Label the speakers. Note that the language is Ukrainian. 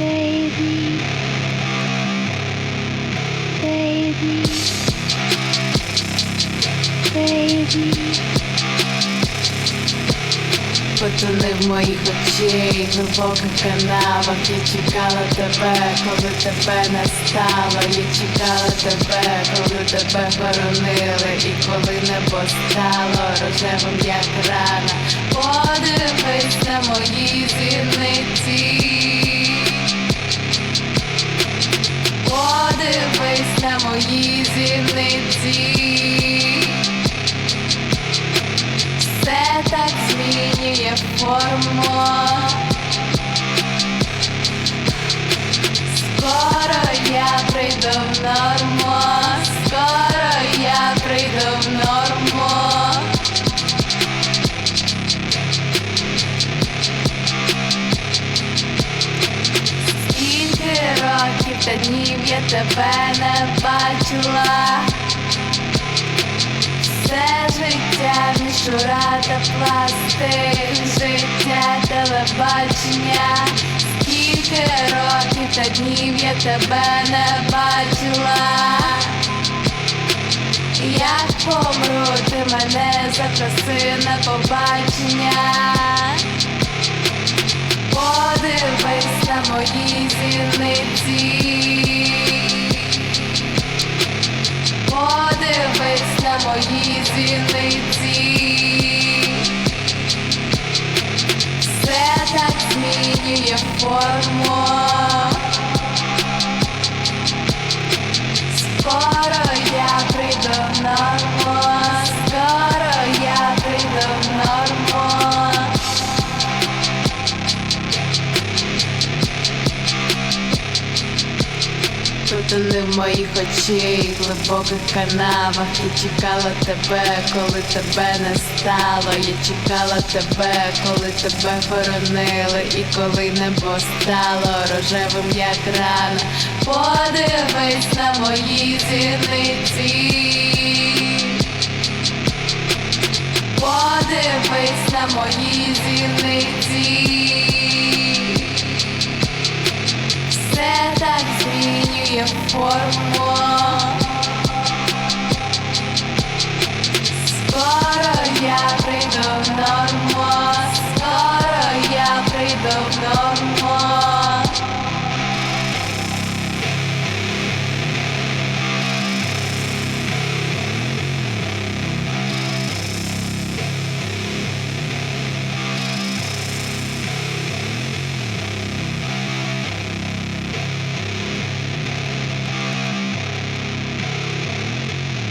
Speaker 1: baby, baby, baby.
Speaker 2: Потони в моїх очей, глибоких канавах. Я чекала тебе, коли тебе не стало. Я чекала тебе, коли тебе хоронили І коли небо стало рожевим, як рана. Подивись на мої так змінює форму. Скоро я прийду в норму, скоро я прийду в норму. Скільки років та днів я тебе не бачила. Все життя мішура та життя телебачення. Скільки років та днів я тебе не бачила. Як помру, ти мене запроси на побачення. Подивись на мої зіниці. Подивись на мої зіниці. Змінює форму. Тут в моїх очей, глибоких канавах Я чекала тебе, коли тебе не стало. Я чекала тебе, коли тебе хоронили, і коли небо стало рожевим, як рана. Подивись на мої зіниці. Подивись на мої зіниці. tiempo al